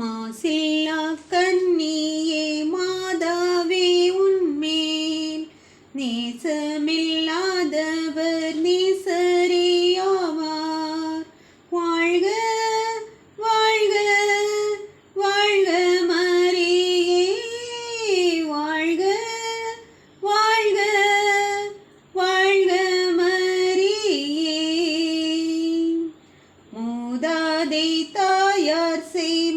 மாசில்லா கண்ணியே மாதாவே உன்மேல். நேசமில்லாதவர் நேசரியாவார். வாழ்க வாழ்க வாழ்க மரியே. வாழ்க வாழ்க வாழ்க மரியே. மூதாதை தாயார் செய்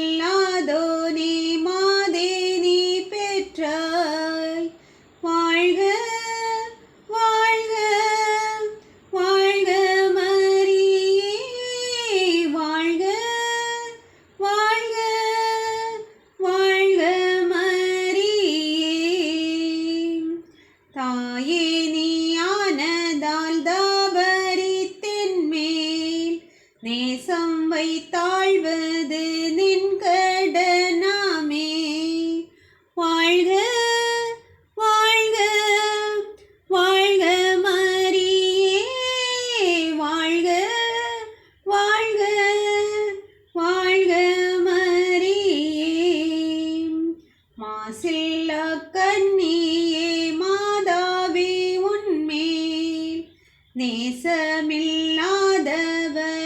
ஆதியில்லாதோனே மாதே நீ பெற்றாய் வாழ்க வாழ்க வாழ்க மரியே வாழ்க வாழ்க வாழ்க மரியே. தாயே நீயானதால் தாபரித்தின் மேல் நேசம் உம்மை தாழ்வது நின் கடனாமே. வாழ்க வாழ்க வாழ்க மரியே. வாழ்க வாழ்க வாழ்க மரியே. மாசில்லா கன்னியே மாதாவே உன்மேல். நேசமில்லாதவர்